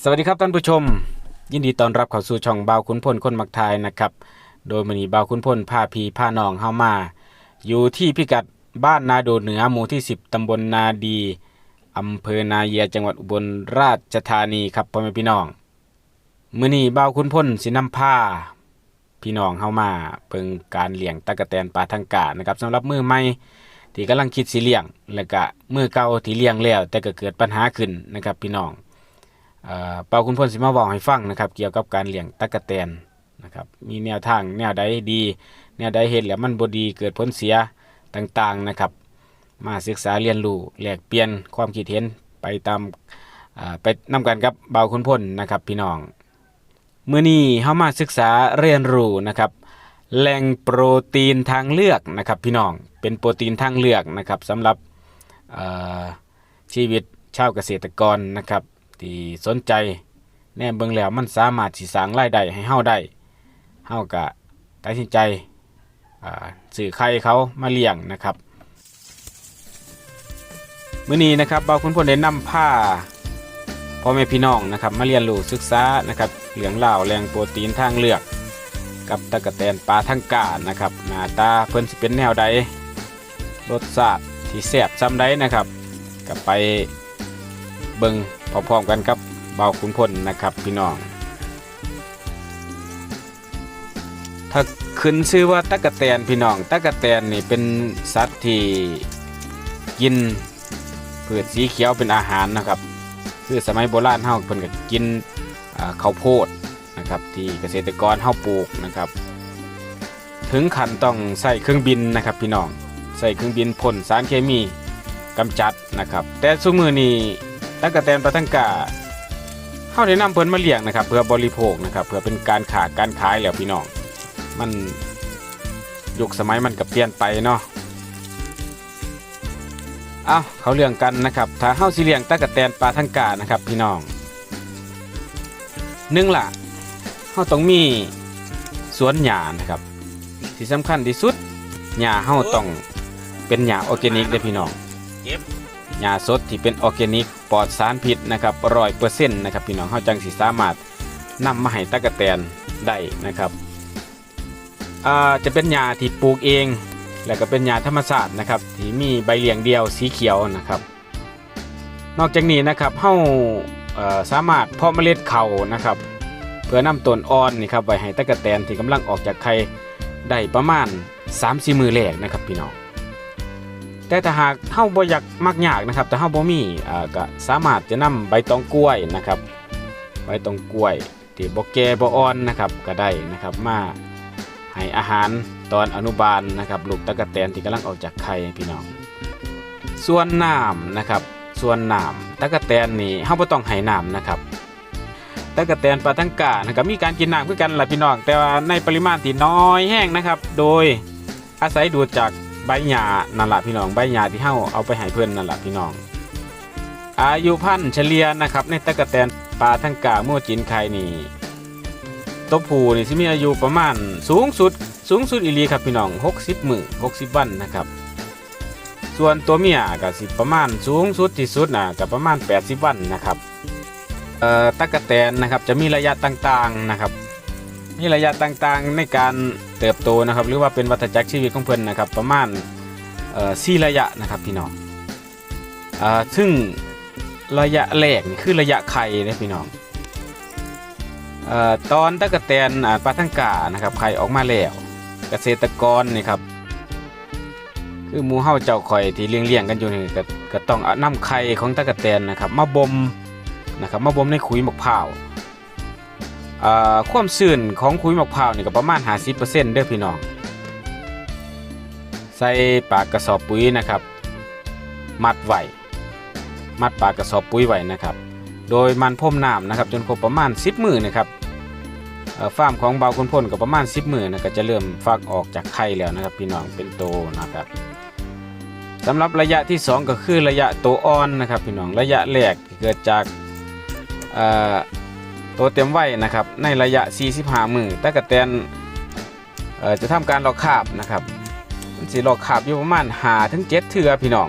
สวัสดีครับท่านผู้ชม ยินดีต้อนรับเข้าสู่ช่องบาวขุนพลคนมักทายนะครับ โดยมือนี้บ่าวขุนพลพาพีพาน้องเฮามา อยู่ที่พิกัดบ้านนาโดเหนือหมู่ที่ 10 ตำบลนาดีอำเภอนาเยียจังหวัดอุบลราชธานีครับพ่อแม่พี่น้องมือนี้บ่าวขุนพลสินำผ้าพี่น้องเฮามาเพิ่งการเลี้ยงตะกะแตนปลาทังกานะครับสำหรับมือใหม่ที่กำลังคิดสิเลี้ยง แล้วก็มือเก่าที่เลี้ยงแล้ว แต่ก็เกิดปัญหาขึ้นนะครับพี่น้อง เอ่อเปาคุณพลสิมาบอกให้ฟังนะครับ เกี่ยวกับการเลี้ยงตะกะแตนนะครับมีแนวทางแนวใดดี แนวใดเห็นแล้วมันบดีเกิดผลเสียต่างๆนะครับ มาศึกษาเรียนรู้แลกเปลี่ยนความคิดเห็นไปตามไปนํกันกับเบาคุณพลนะครับพี่น้องเมื้อนี้เฮามาศึกษาเรียนรู้นะครับแหล่งโปรตีนทางเลือกนะครับพี่น้องเป็นโปรตีนทางเลือกนะครับสำหรับชีวิตชาวเกษตรกรนะครับ ที่สนใจแน่เบิ่งแล้วมันสามารถสิสร้างรายได้ให้เฮาได้เฮาก็ตัดสินใจอ่าซื้อไข่เขามาเลี้ยงนะครับมื้อนี้นะครับบ่าวคุณพลได้นำผ้าพ่อแม่พี่น้องนะครับมาเรียนรู้ศึกษานะครับเรื่องราวแหล่งโปรตีนทางเลือก กับตะกะแตนปลาทังกานะครับหน้าตาเพิ่นสิเป็นแนวใดรสชาติที่แซ่บซ้ำใดนะครับก็ไปเบิง พร้อมกันกับเบาคุณพลนะครับพี่น้อง ถ้าขึ้นชื่อว่าตะกะแตนพี่น้องตะกะแตนนี่เป็นสัตว์ที่กินพืชสีเขียวเป็นอาหารนะครับ คือสมัยโบราณเฮาเพิ่นก็กินข้าวโพดนะครับที่เกษตรกรเฮาปลูกนะครับ ถึงขั้นต้องใส่เครื่องบินนะครับพี่น้องใส่เครื่องบินพ่นสารเคมีกำจัดนะครับ แต่ซุมือนี้ ตั๊กแตนปลาทังกาเข้าได้นำเพิ่นมาเลี้ยงนะครับ เพื่อบริโภคนะครับ เพื่อเป็นการขาการขายแล้วพี่น้อง มันยุคสมัยมันกับเปลี่ยนไปเนาะเอาเขาเลี้ยงกันนะครับถ้าเฮาสิเลี้ยงตั๊กแตนปลาทังกานะครับ พี่น้องหนึ่งละเฮาต้องมีสวนหญ้านะครับ ที่สำคัญที่สุดหญ้าเฮาต้องเป็นหญ้าออร์แกนิกเด้พี่น้องหญ้าสดที่เป็นออร์แกนิก ปลอดสารพิษนะครับร้อยเปอร์เซ็นต์นะครับพี่น้องเขาจังสิสามารถนำมาให้ตะกะแตนได้นะครับจะเป็นหญ้าที่ปลูกเอง แล้วก็เป็นหญ้าธรรมชาตินะครับที่มีใบเหลียงเดียวสีเขียวนะครับ นอกจากนี้นะครับเฮาเอ่อสามารถเพาะเมล็ดเขานะครับเพื่อนำต้นอ่อนนี่ครับไว้ให้ตะกะแตนที่กำลังออกจากไข่ได้ประมาณ3-4มือแรกนะครับพี่น้อง แต่ถ้าหากเฮาบ่อยากมักยากนะครับ แต่เฮาบ่มีอ่าก็สามารถจะนำใบตองกล้วยนะครับใบตองกล้วยที่บ่แก่บ่อ่อนนะครับก็ได้นะครับมาให้อาหารตอนอนุบาลนะครับลูกตะกะแตนที่กำลังออกจากไข่พี่น้อง ส่วนน้ำนะครับ ส่วนน้ำตะกะแตนนี่เฮาบ่ต้องให้น้ำนะครับตะกะแตนปลาทั้งกานะครับมีการกินน้ำคือกันล่ะพี่น้อง แต่ว่าในปริมาณที่น้อยแห้งนะครับ โดยอาศัยดูดจาก ใบหญ้านั่นแหละพี่น้องใบหญ้าที่เฮาเอาไปให้เพื่อนนั่นแหละพี่น้อง อายุพันธุ์เฉลี่ยนะครับ ในตะกะแตนปลาทั้งกาเมื่อจินไข่นี่ตัวผู้นี่สิมีอายุประมาณสูงสุด สูงสุดอีลีครับพี่น้อง 60 มือ60 วันนะครับ ส่วนตัวเมียก็สิประมาณสูงสุดที่สุดนะก็ประมาณ 80 วันนะครับเอ่อตะกะแตนนะครับจะมีระยะต่างๆนะครับ มีระยะต่างๆในการ เติบโตนะครับ หรือว่าเป็นวัฏจักรชีวิตของเพิ่อนนะครับ ประมาณสี่ระยะนะครับพี่น้องอซึ่งระยะแรกนี่คือระยะไข่นะพี่น้องอตอนตะกะแตนปลาทั้งกานะครับไข่ออกมาแล้ว เกษตรกรนี่ครับคือหมูเฮาเจ้าข่อยที่เลี้ยงเลี้ยงกันอยู่นี่ก็กต้องเอาน้ำไข่ของตะกะแตนนะครับ มาบ่มนะครับมาบ่มในขุยมะพร้าวอ่า ความซื่นของคุยมะพร้าวนี่ก็ประมาณ 50%เด้อพี่น้อง ใส่ปากกระสอบปุ๋ยนะครับ มัดไว้มัดปากกระสอบปุ๋ยไว้นะครับ โดยมันพ่มน้ำนะครับ จนครบประมาณ 10 มือนะครับฟาร์มของเบาคุณพ่นก็ประมาณ 10 มือนะก็จะเริ่มฟักออกจากไข่แล้วนะครับ พี่น้องเป็นโตนะครับสำหรับระยะที่ 2 ก็คือระยะโตอ่อนนะครับ พี่น้องระยะแรกเกิดจาก ตัวเต็มไว้นะครับในระยะ 45 มือตะกะแตนเอ่อจะทำการลอกคาบนะครับมันสิลอกคาบอยู่ประมาณ5ถึง7เทือพี่น้อง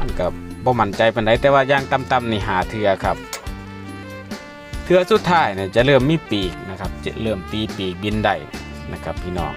มันก็บ่มั่นใจปานใดแต่ว่าย่างต่ำๆนี่หาเทือครับเทือสุดท้ายเนี่ยจะเริ่มมีปีกนะครับจะเริ่มตีปีกบินได้นะครับพี่น้อง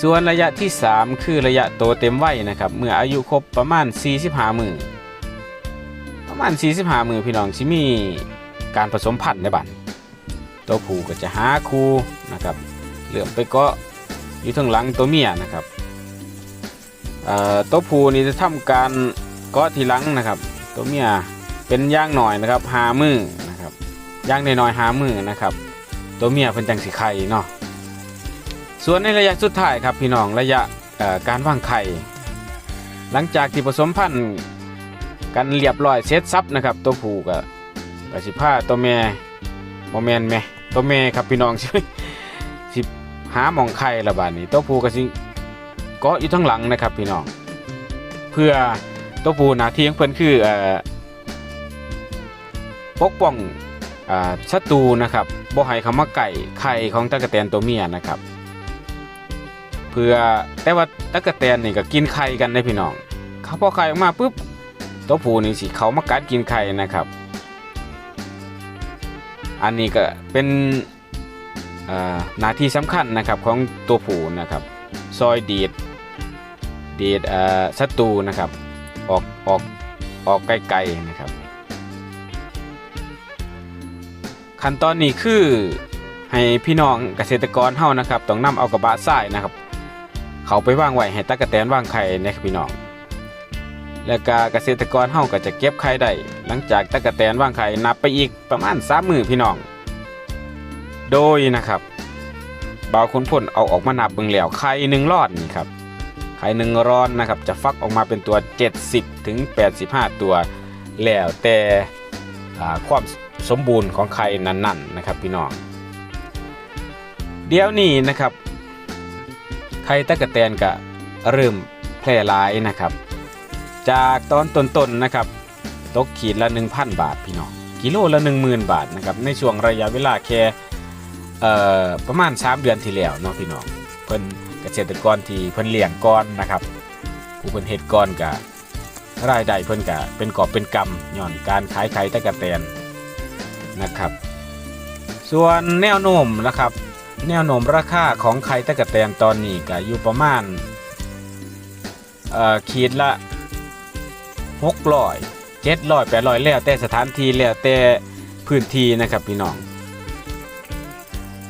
ส่วนระยะที่ 3 คือระยะโตเต็มวัยนะครับเมื่ออายุครบประมาณ 45 มือประมาณ 45 มือพี่น้องสิมี การผสมพันธุ์ในบันตัวผู้ก็จะหาคู่นะครับเหลื่อมไปเกาะอยู่ทางหลังตัวเมียนะครับตัวผู้นี่จะทำการเกาะทีหลังนะครับ ตัวเมียเป็นย่างหน่อยนะครับหามือนะครับย่างในน้อยหามือนะครับ ตัวเมียเป็นจังสีไข่เนาะส่วนในระยะสุดท้ายครับพี่น้องระยะการวางไข่ หลังจากที่ผสมพันธุ์กันเรียบร้อยเสร็จซับนะครับ ตัวผู้ก็ กสิผ้าตัวแม่โมแมนแม่ตัวแม่ครับพี่น้องใช่ไหมสิหาหมองไข่ละบาดนี้ตัวผู้ก็สิเกาะอยู่ทั้งหลังนะครับพี่น้อง เพื่อตัวผู้น้าที่ของเพิ่นคือปกป้องศัตรูนะครับบ่ให้เขามาไก่ไข่ของตะกะแตนตัวเมียนะครับ เพื่อแต่ว่าตะกะแตนนี่ก็กินไข่กันได้พี่น้องเขาพอไข่ออกมาปุ๊บตัวผู้นี่สิเขามากัดกินไข่นะครับ อันนี้ก็เป็นหน้าที่สำคัญนะครับของตัวผู้นะครับซอยดีดดีดเอ่อศัตรูนะครับออกออกออกไกลๆนะครับ ขั้นตอนนี้คือให้พี่น้องเกษตรกรเฮานะครับต้องนำเอากระบะทรายนะครับ เขาไปวางไว้ให้ตะกะแตนวางไข่นะครับพี่น้อง แล้วก็เกษตรกรเฮาก็จะเก็บไข่ได้หลังจากตะกะแตนวางไข่นับไปอีกประมาณ3มือพี่น้อง โดยนะครับบ่าวคุณพ่นเอาออกมานับเบิ่งแล้วไข่หนึ่งรอดนี่ครับไข่หนึ่งรอนนะครับจะฟักออกมาเป็นตัว 70ถึง85 ตัวแล้วแต่อ่าความสมบูรณ์ของไข่นั้นๆนะครับพี่น้องเดี๋ยวนี้นะครับไข่ตะกะแตนก็เริ่มแพร่หลายนะครับ จากตอนต้นๆนะครับตกขีดละ 1,000 บาทพี่น้องกิโลละ 10,000 บาทนะครับในช่วงระยะเวลาแค่ประมาณ 3 เดือนที่แล้วเนาะพี่น้องเพิ่นเกษตรกรที่เพิ่นเลี้ยงก่อนนะครับผู้เพิ่นเฮ็ดก่อนก็รายได้เพิ่นก็เป็นกอบเป็นกำย้อนการขายไข่ตะกะแตนนะครับ ส่วนแนวโน้มนะครับแนวโน้มราคาของไข่ตะกะแตนตอนนี้ก็อยู่ประมาณขีดละ เอ่อขีดละ600 700 800แล้วแต่สถานที่แล้วแต่พื้นที่นะครับพี่น้อง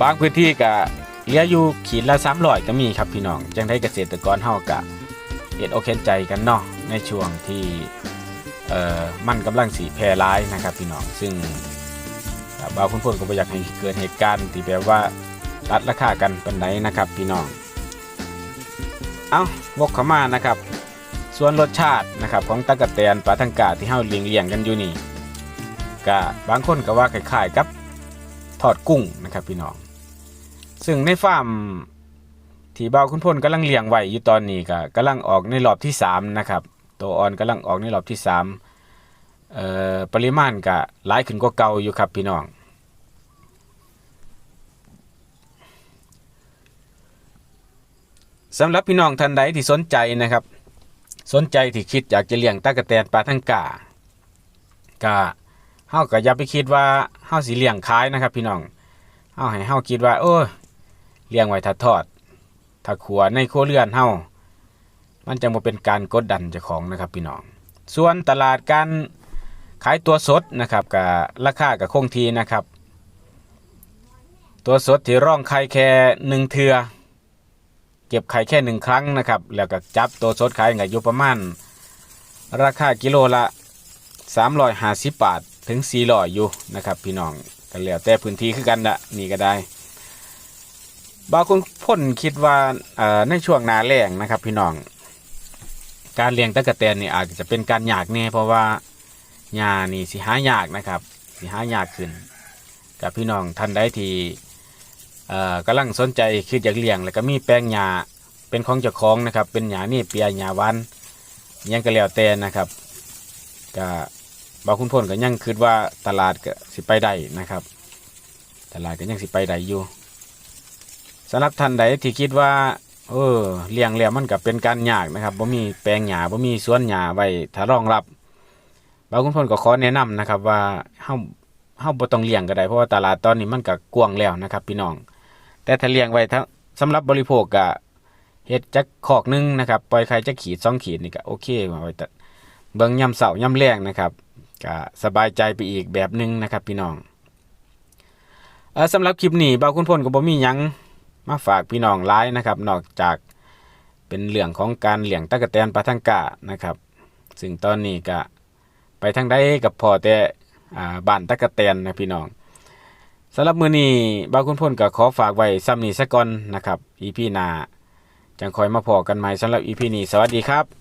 บางพื้นที่ก็เหลืออยู่ขีดละ300ก็มีครับพี่น้องจังได้เกษตรกรเฮาก็เฮ็ดอเห็นใจกันเนาะในช่วงที่เอ่อมันกำลังสีแพร่ร้ายนะครับพี่น้องซึ่งบางคนพูดก็บ่อยากให้เกิดเหตุการณ์ที่แบบว่าตัดราคากันปันไดนนะครับพี่น้อง เอาวกเขามานะครับ ส่วนรสชาตินะครับของตะกะแตนปลาทังกาที่เฮาเลี้ยงเลี้ยงกันอยู่นี่ก็บางคนก็ว่าคล้ายๆกับทอดกุ้งนะครับพี่น้อง ซึ่งในฟาร์มที่บ่าวคุณพลกำลังเลี้ยงไว้อยู่ตอนนี้ก็กำลังออกในรอบที่สามนะครับตัวอ่อนกำลังออกในรอบที่สามเอ่อปริมาณก็หลายขึ้นกว่าเก่าอยู่ครับพี่น้องสำหรับพี่น้องท่านใดที่สนใจนะครับ สนใจที่คิดอยากจะเลี้ยงตะกะแตนปลาทั้งกาก็เฮาก็อย่าไปคิดว่าเฮาสิเลี้ยงขายนะครับ พี่น้องเฮาให้เฮาคิดว่าเออเลี้ยงไว้ถ้าทอดถ้าขัวในโคเรือนเฮามันจะบ่เป็นการกดดันเจ้าของนะครับพี่น้อง ส่วนตลาดการขายตัวสดนะครับก็ราคาก็คงทีนะครับ ตัวสดที่ร่องไข่แค่หนึ่งเทือ เก็บไข่แค่หนึ่งครั้งนะครับ แล้วก็จับตัวสดขายกับอยู่ประมาณ ราคากิโลละ350บาทถึง400อยู่นะครับ พี่น้องกันแล้วแต่พื้นที่คือกันละนี่ก็ได้ บางคนพ่นคิดว่าในช่วงนาแล้งนะครับ พี่น้อง การเลี้ยงตะกะแตนนี่อาจจะเป็นการยากแน่เพราะว่าหญ้านี่สิหายากนะครับ สิหายากขึ้นกับพี่น้องท่านใดที่ เอ่อกำลังสนใจคืออยากเลี้ยง แล้วก็มีแปลงหญ้าเป็นของเจ้าของนะครับ เป็นหญ้านี่เปียหญ้าวันยังก็แล้วแต่นะครับก็บางคุณพ่นก็ยังคิดว่าตลาดก็สิไปได้นะครับ ตลาดก็ยังสิไปได้อยู่สำหรับท่านใดที่คิดว่า เออเลี้ยงแล้วมันก็เป็นการยากนะครับบ่มีแปลงหญ้าบ่มีสวนหญ้าไว้ถ้ารองรับบางคุณพ่นก็ขอแนะนำนะครับว่าเฮาเฮาบ่ต้องเลี้ยงก็ได้เพราะว่าตลาดตอนนี้มันก็กว้างแล้วนะครับ พี่น้อง แต่ถ้าเลี้ยงไว้ทั้งสำหรับบริโภคก็เฮ็ดจักคอกหนึงนะครับปล่อยไข่จักขีดสองขีดนี่ก็โอเคมาไว้แต่เบิ่งยามเช้ายามแลงนะครับก็สบายใจไปอีกแบบหนึงนะครับพี่น้องเออสำหรับคลิปนี้บ่าวคุณพลก็บ่มีหยังมาฝากพี่น้องหลายนะครับ นอกจากเป็นเรื่องของการเลี้ยงตะกะแตนปลาทังกานะครับ ซึ่งตอนนี้ก็ไปทางใดกับพอแต่บ้านตะกะแตนนะพี่น้อง สำหรับมือนี้บาคุณพลก็ขอฝากไว้ซ้ำนี้ซะก่อนนะครับอีพีน้าจังคอยมาพอกันใหม่สำหรับอีพีนี้สวัสดีครับ